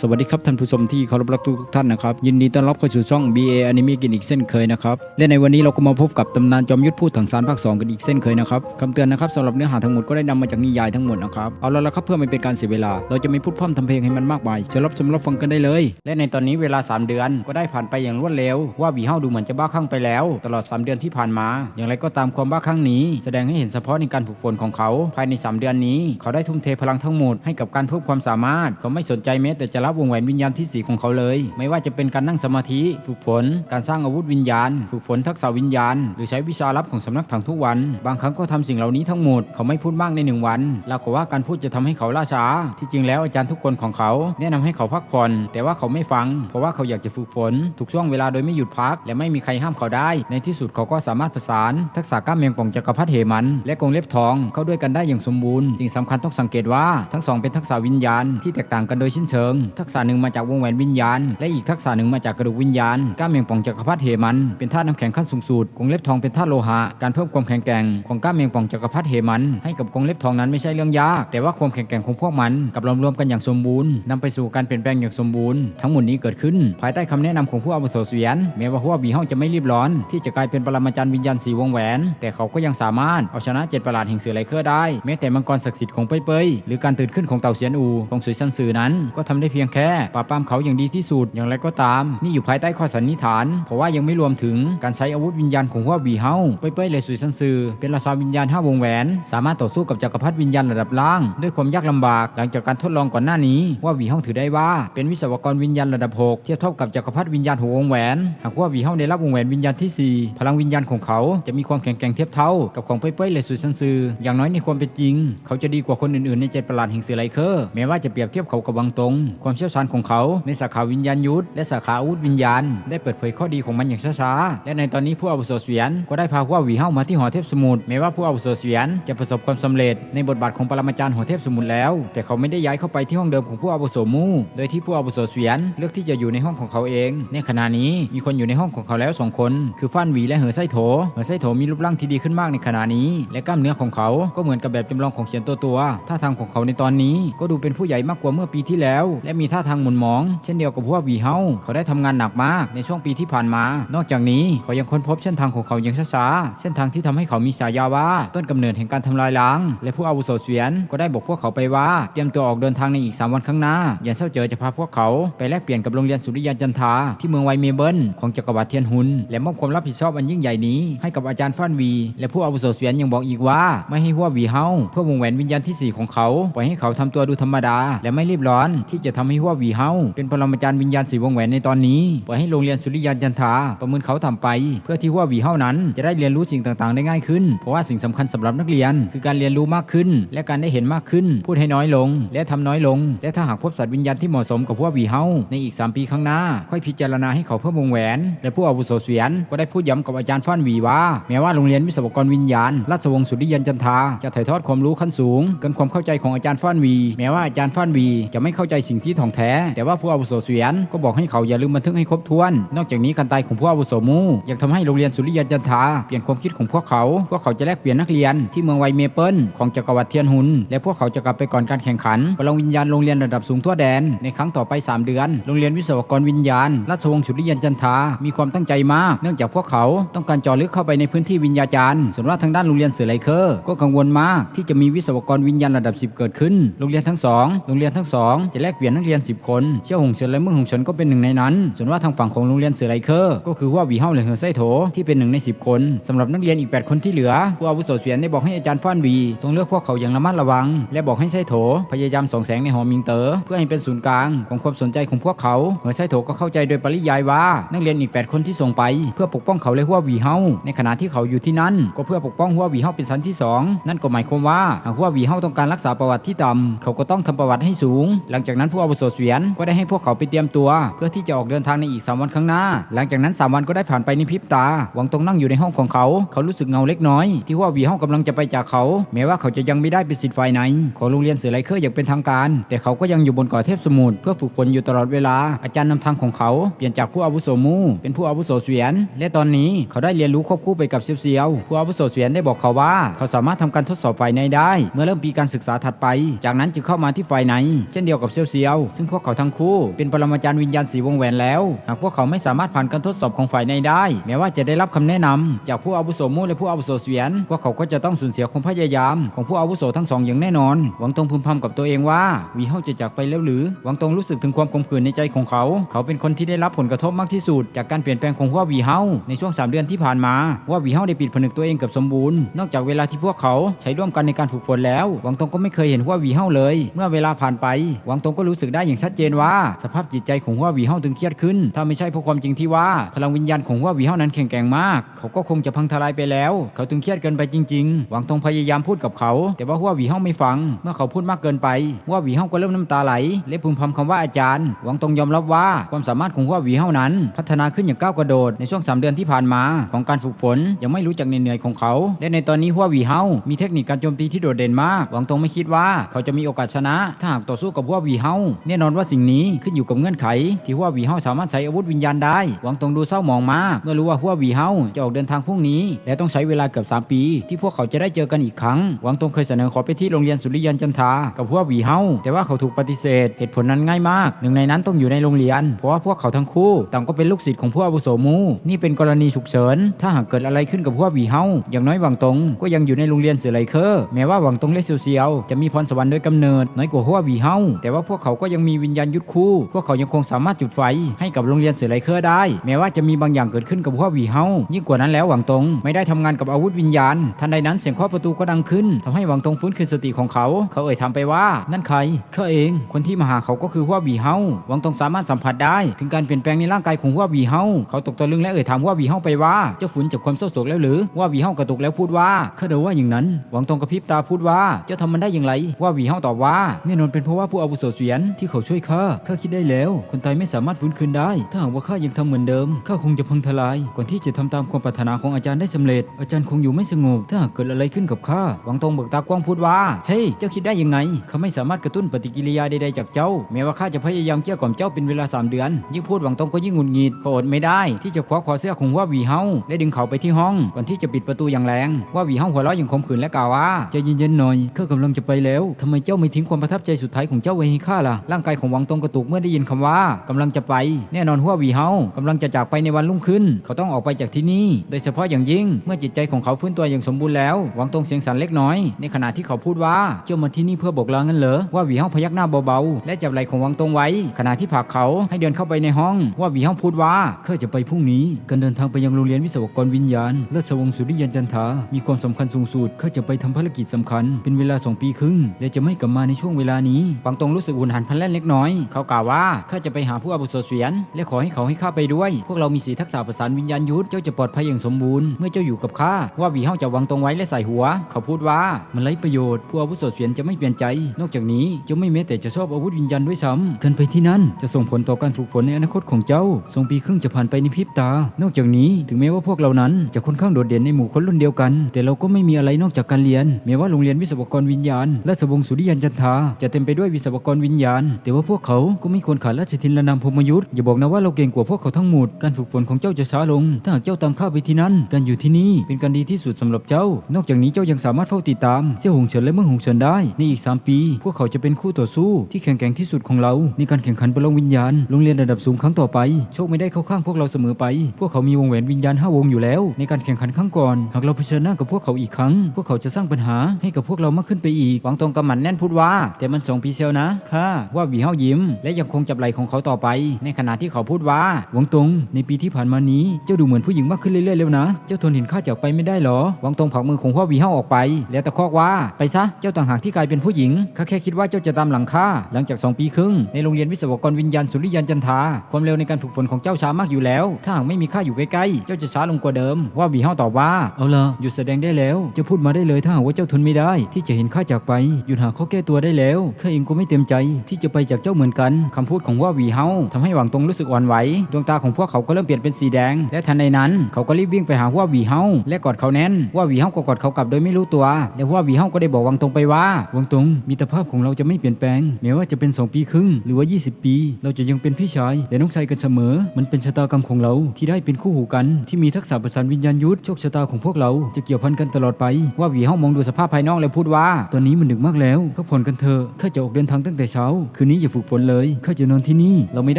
สวัสดีครับท่านผู้ชมที่เคารพรักทุกท่านนะครับยินดีต้อนรับเข้าสู่ช่อง BA Anime กินอีกเส้นเคยนะครับและในวันนี้เราก็มาพบกับตำนานจอมยุทธพูดถังสารภาค2กันอีกเส้นเคยนะครับคำเตือนนะครับสำหรับเนื้อหาทั้งหมดก็ได้นำมาจากนิยายทั้งหมดนะครับเอาละละครับเพื่อไม่เป็นการเสียเวลา เราจะไม่พูดพร่ำทำเพลงให้มันมากมายเชิญรับชมรับฟังกันได้เลย และในตอนนี้เวลา 3 เดือนก็ได้ผ่านไปอย่างรวดเร็ว ว่าบีเฮาดูเหมือนจะบ้าคลั่งไปแล้ว ตลอด 3 เดือนที่ผ่านมา อย่างไรก็ตามความบ้าคลั่งนี้ แสดงให้เห็นเฉพาะในการฝึกฝนของเขา ภายใน 3 เดือนนี้ เขาได้ทุ่มเทพลังทั้งหมดให้กับการเพิ่มความสามารถเขาไม่สนใจแม้แต่จะรับวงแหวนวิญญาณที่สีของเขาเลย ไม่ว่าจะเป็นการนั่งสมาธิ ฝึกฝน การสร้างอาวุธวิญญาณ ฝึกฝนทักษะวิญญาณ หรือใช้วิชาลับของสำนักถังทุกวัน บางครั้งก็ทำสิ่งเหล่านี้ทั้งหมด เขาไม่พูดมากในหนึ่งวันแล้วก็ว่าการพูดจะทำให้เขาล่าช้า ที่จริงแล้วอาจารย์ทุกคนของเขา แนะนำให้เขาพักผ่อน แต่ว่าเขาไม่ฟัง เพราะว่าเขาอยากจะฝึกฝนทุกช่วงเวลาโดยไม่หยุดพัก และไม่มีใครห้ามเขาได้ ในที่สุดเขาก็สามารถประสาน ทักษะกล้ามเมียงป่องจักรพรรดิเหมัน และกงเล็บทองเข้าด้วยกันได้อย่างสมบูรณ์สิ่งสำคัญต้องสังเกตว่าทั้งสองเป็นทักษะวิญญาณที่แตกต่างกันโดยสิ้นเชิงทักษะหนึ่งมาจากวงแหวนวิญญาณ และอีกทักษะหนึ่งมาจากกระดูกวิญญาณก้ามเมียงป่องจักรพรรดิเหมัน เป็นธาตุน้ำแข็งขั้นสูงสุดกรงเล็บทองเป็นธาตุโลหะการเพิ่มความแข็งแกร่งของก้ามเมียงป่องจักรพรรดิเหมัน ให้กับกรงเล็บทองนั้นไม่ใช่เรื่องยาก แต่ว่าความแข็งแกร่งของพวกมันกับรวมๆกันอย่างสมบูรณ์นำไปสู่การเปลี่ยนแปลงอย่างสมบูรณ์ทั้งหมดนี้เกิดขึ้น ภายใต้คำแนะนำของผู้อาวุโสเสวียนแม้ว่าพวกบีเฮาจะไม่รีบร้อน ที่จะกลายเป็นปรมาจารย์วิญญาณสีวงแหวน แต่เขาก็ยังสามารถเอาชนะเจ็ดประหลาดแห่งเสือไลเคอร์ได้แม้แต่มังกรศักดิ์สิทธิ์ของเปยเปยหรือการตื่นขึ้นของเต่าเสียนอูของสุยซันซือนั้นก็ทำได้เพียงแค่ปราบปรามเขาอย่างดีที่สุดอย่างไรก็ตาม นี่อยู่ภายใต้ข้อสันนิษฐาน เพราะว่ายังไม่รวมถึงการใช้อาวุธวิญญาณของพวกบีเฮาเปยเปยและสุยซันซือ เป็นราชาวิญญาณห้าวงแหวน สามารถต่อสู้กับจักรพรรดิวิญญาณระดับล่าง ด้วยความยากลำบากหลังจากการทดลองก่อนหน้านี้ว่าบีเฮาถือได้ว่า เป็นวิศวกรวิญญาณระดับ6เทียบเท่ากับจักรพรรดิวิญญาณหัววงแหวนหากว่าบีเฮาได้รับวงแหวนวิญญาณที่ 4 พลังวิญญาณของเขาจะมีความแข็งแกร่งเทียบเท่ากับของเป้ยเป้ยและสุยซันซือ อย่างน้อยในความเป็นจริง เขาจะดีกว่าคนอื่นๆในเจ็ดประหลาดแห่งเสือไลเคอร์แม้ว่าจะเปรียบเทียบเขากับวังตงความเชี่ยวชาญของเขาในสาขาวิญญาณยุทธและสาขาอาวุธวิญญาณ ได้เปิดเผยข้อดีของมันอย่างช้าๆ และในตอนนี้ผู้อาวุโสเสวียนก็ได้พาวกหวีเฮ้ามาที่หอเทพสมุทรแม้ว่าผู้อาวุโสเสวียนจะประสบความสำเร็จในบทบาทของปรมาจารย์หอเทพสมุทรแล้ว แต่เขาไม่ได้ย้ายเข้าไปที่ห้องเดิมของผู้อาวุโสมู่ โดยที่ผู้อาวุโสเสวียนเลือกที่จะอยู่ในห้องของเขาเอง ในขณะนี้มีคนอยู่ในห้องของเขาแล้วสองคนคือฟ้านหวีและเหอไส้โถเหอไส้โถมีรูปร่างที่ดีขึ้นมากในขณะนี้ และกล้ามเนื้อของเขาก็เหมือนกับแบบจำลองของเขียนตัวตัวท่าทางของเขาในตอนนี้ก็ดูเป็นผู้ใหญ่มากกว่าเมื่อปีที่แล้ว และมีีท่าทางหมุนหมอง เช่นเดียวกับพวกวีเฮาเขาได้ทำงานหนักมากในช่วงปีที่ผ่านมา นอกจากนี้เขายังค้นพบเส้นทางของเขาอย่างช้าๆเส้นทางที่ทำให้เขามีฉายาว่าต้นกำเนิดแห่งการทำลายล้าง และผู้อาวุโสเสวียนก็ได้บอกพวกเขาไปว่าเตรียมตัวออกเดินทางในอีก 3 วันข้างหน้ายันเซาเจอจะพาพวกเขาไปแลกเปลี่ยนกับโรงเรียนสุริยันจันทาที่เมืองไวเมเบิลของจักรวรรดิเทียนหุนและมอบความรับผิดชอบอันยิ่งใหญ่นี้ให้กับอาจารย์ฟ้านวี และผู้อาวุโสเสวียนยังบอกอีกว่า ไม่ให้หัววีเฮาเพื่อวงแหวนวิญญาณที่สี่ของเขาปล่อยให้เขาทำตัวดูธรรมดา และไม่รีบร้อนที่จะทำให้หัววีเฮาเป็นปรมาจารย์วิญญาณสีวงแหวนในตอนนี้ปล่อยให้โรงเรียนสุริยันจันทาประเมินเขาทำไป เพื่อที่หัววีเฮานั้นจะได้เรียนรู้สิ่งต่างๆ ได้ง่ายขึ้น เพราะว่าสิ่งสำคัญสำหรับนักเรียน คือการเรียนรู้มากขึ้น และการได้เห็นมากขึ้น พูดให้น้อยลง และทำน้อยลง และถ้าหากพบสัตว์วิญญาณที่เหมาะสมกับพววีเฮาในอีก 3 ปีข้างหน้า ค่อยพิจารณาให้เขาเพิ่มวงแหวน และผู้อาวุโสเสวียนก็ได้พูดย้ำกับอาจารย์ฟ้านวีว่าแม้ว่าโรงเรียนวิศวกรวิญญาณราชวงศ์สุริยันจันทาจะถ่ายทอดความรู้ขั้นสูงเกินความเข้าใจของอาจารย์ฟ้านวี แม้ว่าอาจารย์ฟ้านวีจะไม่เข้าใจสิ่งที่ถ่องแท้ แต่ว่าผู้อาวุโสเสวียนก็บอกให้เขาอย่าลืมบันทึกให้ครบถ้วน นอกจากนี้การตายของผู้อาวุโสมูยังทำให้โรงเรียนสุริยันจันทาเปลี่ยนความคิดของพวกเขาพวกเขาจะแลกเปลี่ยนนักเรียนที่เมืองไวเมเปิลของจักรวรรดิเทียนหุน และพวกเขาจะกลับไปก่อนการแข่งขันพลังวิญญาณโรงเรียนระดับสูงทั่วแดน ในครั้งต่อไป 3 เดือน โรงเรียนวิศวกรวิญญาณ ราชวงศ์สุริยันจันทา มีความตั้งใจมาก เนื่องจากพวกเขาต้องการเจาะลึกเข้าไปในพื้นที่วิญญาจารย์ ส่วนว่าทางด้านโรงเรียนเสือไลเคอร์ก็กังวลมากที่จะมีวิศวกรวิญญาณระดับ 10 เกิดขึ้น โรงเรียนทั้งสองโรงเรียนทั้งสองจะแลกเปลี่ยนนักเรียน 10 คนเชี่ยวหงเฉินและเมือหงเฉินก็เป็นหนึ่งในนั้น ส่วนว่าทางฝั่งของโรงเรียนเสือไลเคอร์ก็คือว่าวีเฮาและเฮอไซโถที่เป็นหนึ่งใน 10 คนสำหรับนักเรียนอีก 8 คนที่เหลือผู้อาวุโสเสียนได้บอกให้อาจารย์ฟ้านวีต้องเลือกพวกเขาอย่างระมัดระวัง และบอกให้ไซโถพยายามส่องแสงในหอมิงเตอ๋อเพื่อให้เป็นศูนย์กลางของความสนใจของพวกเขาเฮอไซโถก็เข้าใจโดยปริยายว่า นักเรียนอีก 8 คนที่ส่งไป เพื่อปกป้องเขาและหัววีเฮาในขณะที่เขาอยู่ที่นั่น ก็เพื่อปกป้องหัววีเฮาเป็นชั้นที่สองนั่นก็หมายความว่าหากหัววีเฮาต้องการรักษาประวัติที่ต่ำเขาก็ต้องทำประวัติให้สูง หลังจากนั้นผู้อาวุโสเสวียนก็ได้ให้พวกเขาไปเตรียมตัว เพื่อที่จะออกเดินทางในอีก 3 วันข้างหน้า หลังจากนั้น 3 วันก็ได้ผ่านไปในพริบตาหวังตรงนั่งอยู่ในห้องของเขา เขารู้สึกเงาเล็กน้อย ที่หัววีเฮากำลังจะไปจากเขา แม้ว่าเขาจะยังไม่ได้เป็นสิทธิ์ฝ่ายไหนของโรงเรียนเสือไลเคอร์อย่างเป็นทางการ แต่เขาก็ยังอยู่บนเกาะเทพสมุทรเพื่อฝึกฝนอยู่ตลอดเวลา อาจารย์นำทางของเขาเปลี่ยนจากผู้อาวุโสมู เป็นผู้อาวุโสเสวียน และตอนนี้เขาได้เรียนรู้ควบคู่ไปกับเซียวๆผู้อาวุโสเสวียนได้บอกเขาว่า เขาสามารถทำการทดสอบฝ่ายในได้ เมื่อเริ่มปีการศึกษาถัดไป จากนั้นจึงเข้ามาที่ฝ่ายในเช่นเดียวกับเซียวซึ่งพวกเขาทั้งคู่เป็นปรมาจารย์วิญญาณสีวงแหวนแล้ว หากพวกเขาไม่สามารถผ่านการทดสอบของฝ่ายในได้ แม้ว่าจะได้รับคำแนะนำจากผู้อาวุโสมู่และผู้อาวุโสเสวียน พวกเขาก็จะต้องสูญเสียความพยายาม ของผู้อาวุโสทั้งสองอย่างแน่นอน หวังตรงพึมพำกับตัวเองว่าวีเฮาจะจากไปแล้วหรือ หวังตรงรู้สึกถึงความขมขื่นในใจของเขา เขาเป็นคนที่ได้รับผลกระทบมากที่สุด จากการเปลี่ยนแปลงของหัววีเฮาในช่วง 3 เดือนที่ผ่านมา ว่าวีเฮาได้ปิดผนึกตัวเองเกับสมบูรณ์ นอกจากเวลาที่พวกเขาใช้ร่วมกันในการฝึกฝนแล้ว หวังตรงก็ไม่เคยเห็นหัววีเฮาเลย เมื่อเวลาผ่านไป หวังตงก็รู้สึกได้อย่างชัดเจนว่า สภาพจิตใจของหัววีเฮาตึงเครียดขึ้น ถ้าไม่ใช่เพราะความจริงที่ว่า พลังวิญญาณของหัววีเฮานั้นแข็งแกร่งมาก เขาก็คงจะพังทลายไปแล้ว เขาตึงเครียดเกินไปจริงๆ หวังตงพยายามพูดกับเขา แต่ว่าหัววีเฮาไม่ฟัง เมื่อเขาพูดมากเกินไปหัววีเฮาก็เริ่มน้ำตาไหล และพึมพำคำว่าอาจารย์ หวังตงยอมรับว่าความสามารถของหัววีเฮานั้น พัฒนาขึ้นอย่างก้าวกระโดดในช่วง 3 เดือนที่ผ่านมา ของการฝึกฝนยังไม่รู้จักเหนื่อยของเขาและในตอนนี้หัววีเฮามีเทคนิคการโจมตีที่โดดเด่นมาก หวังตงไม่คิดว่าเขาจะมีโอกาสชนะ ถ้าหากต่อสู้กับหัววีเฮาแน่นอนว่าสิ่งนี้ขึ้นอยู่กับเงื่อนไข ที่หัววีเฮาสามารถใช้อาวุธวิญญาณได้ หวังตรงดูเศร้าหมองมากเมื่อรู้ว่าหัววีเฮาจะออกเดินทางพรุ่งนี้ และต้องใช้เวลาเกือบ 3 ปี ที่พวกเขาจะได้เจอกันอีกครั้ง หวังตรงเคยเสนอขอไปที่โรงเรียนสุริยันจันทากับหัววีเฮาแต่ว่าเขาถูกปฏิเสธ เหตุผลนั้นง่ายมาก หนึ่งในนั้นต้องอยู่ในโรงเรียน เพราะว่าพวกเขาทั้งคู่ต่างก็เป็นลูกศิษย์ของผู้อาวุโสมู นี่เป็นกรณีฉุกเฉิน ถ้าหากเกิดอะไรขึ้นกับหัววีเฮาอย่างน้อยหวังตงก็ยังอยู่ในโรงเรียนเสือไหลเคอร์แม้ว่าหวังตงและเซียวเซียวจะมีพรสวรรค์โดยกำเนิดน้อยกว่าหัววีเฮาแต่ว่าพวกเขาก็ยังมีวิญญาณยุทธคู่ พวกเขายังคงสามารถจุดไฟให้กับโรงเรียนเสือไหลเคอร์ได้ แม้ว่าจะมีบางอย่างเกิดขึ้นกับหัววีเฮายิ่งกว่านั้นแล้วหวังตงไม่ได้ทำงานกับอาวุธวิญญาณ ทันใดนั้นเสียงเคาะประตูก็ดังขึ้นทำให้หวังตงฟื้นคืนสติของเขา เขาเอ่ยถามไปว่า นั่นใครเขาเอง คนที่มาหาเขาก็คือหัววีเฮาหวังตงสามารถสัมผัสได้ ถึงการเปลี่ยนแปลงในร่างกายของหัววีเฮาเขาตกตะลึงและเอ่ยถามหัววีเฮาไปว่าเจ้าฝืนจากความเศร้าโศกแล้วหรือหัววีเฮากระตุกแล้วพูดว่าข้าเดาว่าอย่างนั้น หวังตงกระพริบตาพูดว่าเจ้าทำมันได้อย่างไรหัววีเฮาตอบว่าแน่นอนเป็นเพราะว่าผู้อาวุโสเสียนที่เขาช่วยข้าข้าคิดได้แล้ว คนตายไม่สามารถฟื้นคืนได้ ถ้าหากว่าข้ายังทำเหมือนเดิมข้าคงจะพังทลาย ก่อนที่จะทำตามความปรารถนาของอาจารย์ได้สำเร็จ อาจารย์คงอยู่ไม่สงบ ถ้าหากเกิดอะไรขึ้นกับข้าหวังตงเบิกตากว้างพูดว่า เฮ้ย เจ้าคิดได้ยังไงเขาไม่สามารถกระตุ้นปฏิกิริยาใดๆจากเจ้า แม้ว่าข้าจะพยายามเกลี้ยกล่อมเจ้าเป็นเวลา 3 เดือน ยิ่งพูดหวังตงก็ยิ่งหงุดหงิดเขาอดไม่ได้ ที่จะคว้าคอเสื้อของว่าวีเฮาและดึงเขาไปที่ห้อง ก่อนที่จะปิดประตูอย่างแรงว่าวีเฮาหัวเราะอย่างขมขื่นและกล่าวว่าใจเย็นๆหน่อยข้ากำลังจะไปแล้วทำไมเจ้าไม่ทิ้งความประทับใจสุดท้ายของเจ้าไว้ให้ข้าล่ะร่างกายของหวังตงกระตุกเมื่อได้ยินคำว่ากำลังจะไป แน่นอนหัววีเฮากำลังจะจากไปในวันรุ่งขึ้น เขาต้องออกไปจากที่นี่ โดยเฉพาะอย่างยิ่งเมื่อจิตใจของเขาฟื้นตัวอย่างสมบูรณ์แล้ว หวังตงเสียงสั่นเล็กน้อย ในขณะที่เขาพูดว่าเจ้ามาที่นี่เพื่อบอกลางั้นเหรอว่าวีเฮาพยักหน้าเบาๆและจับไหล่ของหวังตงไว้ ขณะที่ผลักเขาให้เดินเข้าไปในห้อง ว่าวีเฮาพูดว่าข้าจะไปพรุ่งนี้ การเดินทางไปยังโรงเรียนวิศวกรวิญญาณเลิศสวงสุริยันจันทามีความสำคัญสูงสุดข้าจะไปทำภารกิจสำคัญ เป็นเวลาสองปีครึ่งและจะไม่กลับมาในช่วงเวลานี้หวังตงรู้สึกอุ่นหันพันแล่นเล็กน้อย เขากล่าวว่าข้าจะไปหาผู้อาวุโสเสวียน และขอให้เขาให้ข้าไปด้วย พวกเรามีสีทักษะประสานวิญญาณยุทธเจ้าจะปลอดภัยอย่างสมบูรณ์เมื่อเจ้าอยู่กับข้าว่าวีเฮาจะวางตรงไว้และใส่หัว เขาพูดว่ามันไร้ประโยชน์ผู้อาวุโสเสวียนจะไม่เปลี่ยนใจ นอกจากนี้เจ้าไม่แม้แต่จะชอบอาวุธวิญญาณด้วยซ้ำเกินไปที่นั่นจะส่งผลต่อการฝึกฝนในอนาคตของเจ้าสองปีครึ่งจะผ่านไปในพริบตา นอกจากนี้ถึงแม้ว่าพวกเรานั้นจะค่อนข้างโดดเด่นในหมู่คนรุ่นเดียวกัน แต่เราก็ไม่มีอะไรนอกจากการเรียนแม้ว่าโรงเรียนวิศวกรวิญญาณ และสวงสุริยันจันทาจะเต็มไปด้วยวิศวกรวิญญาณแต่ว่าพวกเขาก็ไม่ควรขาดราชทินละนามพรหมยุทธ์อย่าบอกนะว่าเราเก่งกว่าพวกเขาทั้งหมดการฝึกฝนของเจ้าจะช้าลง ถ้าหากเจ้าตามข้าไปที่นั่นการอยู่ที่นี่เป็นการดีที่สุดสำหรับเจ้า นอกจากนี้เจ้ายังสามารถเฝ้าติดตามเจ้าหงเฉินและเมืองหงเฉินได้ ในอีก 3 ปี พวกเขาจะเป็นคู่ต่อสู้ที่แข็งแกร่งที่สุดของเรา ในการแข่งขันประลองวิญญาณโรงเรียนระดับสูงครั้งต่อไป โชคไม่ได้เข้าข้างพวกเราเสมอไป พวกเขามีวงแหวนวิญญาณห้าวงอยู่แล้ว ในการแข่งขันครั้งก่อน หากเราเผชิญหน้ากับพวกเขาอีกครั้ง พวกเขาจะสร้างปัญหาให้กับพวกเรามากขึ้นไปอีกหวังตรงกำหมัดแน่นพูดว่า แต่มันสองปีเซียวนะค่ะว่าหวีเฮายิ้ม และยังคงจับไหล่ของเขาต่อไป ในขณะที่เขาพูดว่าหวังตงในปีที่ผ่านมานี้เจ้าดูเหมือนผู้หญิงมากขึ้นเรื่อยๆแล้วนะ เจ้าทนเห็นข้าจากไปไม่ได้หรอหวังตงผลักมือของพ่อหวีเฮาออกไป แล้วตะคอกว่าไปซะเจ้าต่างหากที่กลายเป็นผู้หญิงข้าแค่คิดว่าเจ้าจะตามหลังข้าหลังจากสองปีครึ่งในโรงเรียนวิศวกรวิญญาณสุริยันจันทาความเร็วในการฝึกฝนของเจ้าช้ามากอยู่แล้ว ถ้าหากไม่มีข้าอยู่ใกล้ๆเจ้าจะช้าลงกว่าเดิม ว่าหวีเฮาตอบว่าเอาละหยุดแสดงได้แล้วจะพูดมาได้เลยถ้าหากว่าเจ้าทนไม่ได้ ที่จะเห็นข้าจากไปหยุดหาข้อแก้ตัวได้แล้วข้าเองก็ไม่เต็มใจที่จะไปจากเจ้าเหมือนกันคำพูดของว่าวีเฮาทำให้หวังตงรู้สึกอ่อนไหว ดวงตาของพวกเขาก็เริ่มเปลี่ยนเป็นสีแดง และทันใดนั้น เขาก็รีบวิ่งไปหาว่าวีเฮาและกอดเขาแน่น ว่าวีเฮาก็กอดเขากลับโดยไม่รู้ตัว และว่าวีเฮาก็ได้บอกหวังตงไปว่าหวังตงมิตภาพของเราจะไม่เปลี่ยนแปลงแม้ว่าจะเป็น 2 ปีครึ่งหรือว่า 20 ปี เราจะยังเป็นพี่ชายและน้องชายกันเสมอ มันเป็นชะตากรรมของเราที่ได้เป็นคู่หูกัน ที่มีทักษะประสานวิญญาณยุทธโชคชะตาของพวกเราจะเกี่ยวพันกันตลอดไป ว่าวีเฮามองดูสภาพภายนอกแล้วพูดว่าตอนนี้มันดึกมากแล้วพักผ่อนกันเถอะข้าจะออกเดินทางตั้งแต่เช้าคืนนี้อย่าฝึกฝนเลยข้าจะนอนที่นี่ เราไม่ไ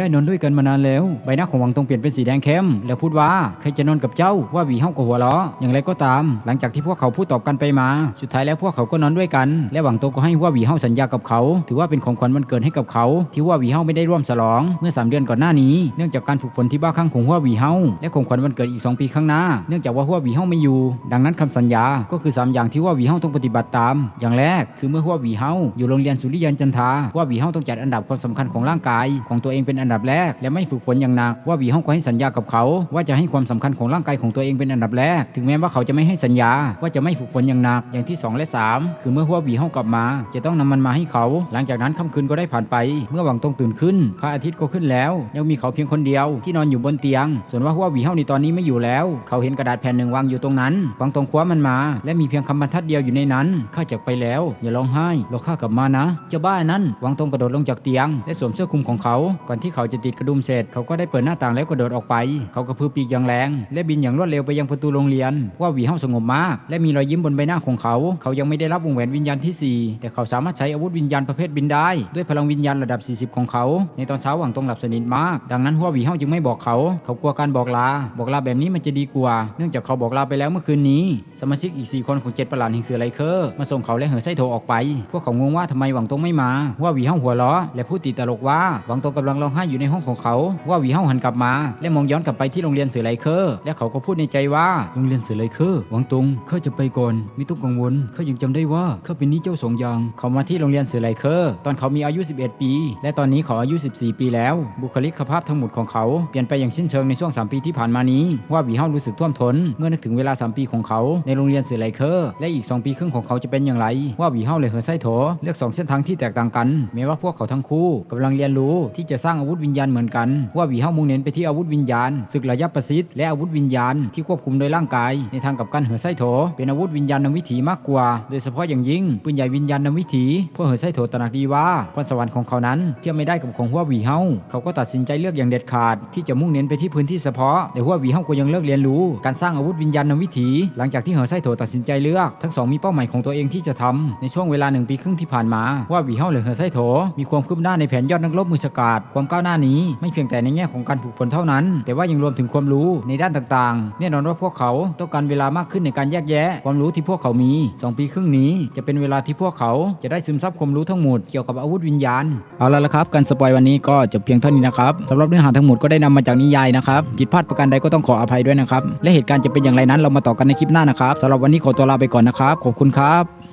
ด้นอนด้วยกันมานานแล้ว ใบหน้าของหวังตงเปลี่ยนเป็นสีแดงเข้มแล้วพูดว่าใครจะนอนกับเจ้าว่าวีเฮาก็หัวเราะอย่างไรก็ตาม หลังจากที่พวกเขาพูดตอบกันไปมา สุดท้ายแล้วพวกเขาก็นอนด้วยกัน และหวังตงก็ให้ว่าวีเฮาสัญญากับเขา ถือว่าเป็นของขวัญวันเกิดให้กับเขา ที่ว่าวีเฮาไม่ได้ร่วมฉลอง เมื่อ 3 เดือนก่อนหน้านี้ เนื่องจากการฝึกฝนที่บ้าคลั่งของหัววีเฮาและของขวัญวันเกิดอีก 2 ปีข้างหน้า เนื่องจากว่าหัววีเฮาไม่อยู่ ดังนั้นคำสัญญาก็คือ 3 อย่างที่ว่าวีเฮาต้องปฏิบัติตาม อย่างแรกคือเมื่อหัวหวีเฮาอยู่โรงเรียนสุริยันจันทาว่าวีเฮาต้องจัดอันดับความสำคัญของร่างกาย ของตัวเองเป็นอันดับแรก และไม่ฝึกฝนอย่างหนักว่าวีเฮาก็ให้สัญญากับเขา ว่าจะให้ความสำคัญของร่างกายของตัวเองเป็นอันดับแรก ถึงแม้ว่าเขาจะไม่ให้สัญญาว่าจะไม่ฝึกฝนอย่างหนักอย่างที่ 2 และ 3 คือเมื่อหัวหวีเฮากลับมา จะต้องนำมันมาให้เขา หลังจากนั้นค่ำคืนก็ได้ผ่านไป เมื่อหวังตรงตื่นขึ้นพระอาทิตย์ก็ขึ้นแล้ว ยังมีเขาเพียงคนเดียวที่นอนอยู่บนเตียง ส่วนว่าหัวหวีเฮาในตอนนี้ไม่อยู่แล้ว เขาเห็นกระดาษแผ่นหนึ่งวางอยู่ตรงนั้นหวังตรงคว้ามันมา และมีเพียงคำบรรทัดเดียวอยู่ในนั้นข้าจากไปแล้ว อย่าร้องไห้รอข้ากลับมานะ เจ้าบ้านั้นหวังตงกระโดดลงจากเตียง และสวมเสื้อคลุมของเขา ก่อนที่เขาจะติดกระดุมเสร็จ เขาก็ได้เปิดหน้าต่างแล้วกระโดดออกไป เขากระพือปีกอย่างแรง และบินอย่างรวดเร็วไปยังประตูโรงเรียน ว่าวีเฮาสงบมาก และมีรอยยิ้มบนใบหน้าของเขา เขายังไม่ได้รับวงแหวนวิญญาณที่ 4 แต่เขาสามารถใช้อาวุธวิญญาณประเภทบินได้ ด้วยพลังวิญญาณระดับ 40 ของเขา ในตอนเช้าหวังตงหลับสนิทมาก ดังนั้นหัววีเฮาจึงไม่บอกเขา เขากลัวการบอกลา บอกลาแบบนี้มันจะดีกว่า เนื่องจากเขาบอกลาไปแล้วเมื่อคืนนี้ สมาชิกอีก 4 คนของเจ็ดประหลาดแห่งเสือไลเคอร์มาส่งเขาและเหอไส้โถออกไป พวกเขางงว่าทำไมหวังตงไม่มาว่าวีเฮาหัวล้อและพูดติดตลกว่าหวังตงกำลังร้องไห้อยู่ในห้องของเขา ว่าวีเฮาหันกลับมา และมองย้อนกลับไปที่โรงเรียนเสือไลเคอร์ และเขาก็พูดในใจว่าโรงเรียนเสือไลเคอร์หวังตงเขาจะไปก่อนไม่ต้องกังวลเขายังจำได้ว่าเขาเป็นนี้เจ้าสองอย่างเขามาที่โรงเรียนเสือไลเคอร์ ตอนเขามีอายุ 11 ปี และตอนนี้เขาอายุ 14 ปีแล้ว บุคลิกภาพทั้งหมดของเขาเปลี่ยนไปอย่างสิ้นเชิงในช่วง 3 ปีที่ผ่านมานี้ ว่าวีเฮารู้สึกท่วมท้นเมื่อนึกถึงเวลา 3 ปีของเขาในโรงเรียนเสือไลเคอร์และอีก 2 ปีครึ่งของเขาจะเป็นอย่างไร ว่าวีเฮาเลยเหอไส้โถเลือกสองเส้นทางที่แตกต่างกันแม้ว่าพวกเขาทั้งคู่กำลังเรียนรู้ที่จะสร้างอาวุธวิญญาณเหมือนกันว่าวีเฮามุ่งเน้นไปที่อาวุธวิญญาณศึกระยะประสิทธิ์และอาวุธวิญญาณที่ควบคุมโดยร่างกาย ในทางกับการเหอไส้โถ เป็นอาวุธวิญญาณนำวิถีมากกว่า โดยเฉพาะอย่างยิ่งปืนใหญ่วิญญาณนำวิถีพวกเหอไส้โถตระหนักดีว่าพรสวรรค์ของเขานั้นเทียบไม่ได้กับของหัววีเฮาเขาก็ตัดสินใจเลือกอย่างเด็ดขาด ที่จะมุ่งเน้นไปที่พื้นที่เฉพาะแต่หัววีเฮาก็ยังเลือกเรียนรู้ การสร้างอาวุธวิญญาณนำวิถี หลังจากที่เหอไส้โถตัดสินใจเลือก ทั้งสองมีเป้าหมายของตัวเองที่จะทำในช่วงเวลาหนึ่งปีครึ่งที่ผ่านมาว่าวีเฮาหรือเหอไส้โถมีความคืบหน้าในแผนยอดนักรบมือฉกาจความก้าวหน้านี้ไม่เพียงแต่ในแง่ของการฝึกฝนเท่านั้น แต่ว่ายังรวมถึงความรู้ในด้านต่างๆ แน่นอนว่าพวกเขาต้องการเวลามากขึ้นในการแยกแยะ ความรู้ที่พวกเขามี 2 ปีครึ่งนี้ จะเป็นเวลาที่พวกเขาจะได้ซึมซับความรู้ทั้งหมดเกี่ยวกับอาวุธวิญญาณ เอาละละครับ การสปอยวันนี้ก็จบเพียงเท่านี้นะครับสำหรับเนื้อหาทั้งหมดก็ได้นำมาจากนิยายนะครับผิดพลาดประการใดก็ต้องขออภัยด้วยนะครับและเหตุการณ์จะเป็นอย่างไรนั้นเรามาต่อกันในคลิปหน้านะครับสำหรับวันนี้ขอตัวลาไปก่อนนะครับขอบคุณครับ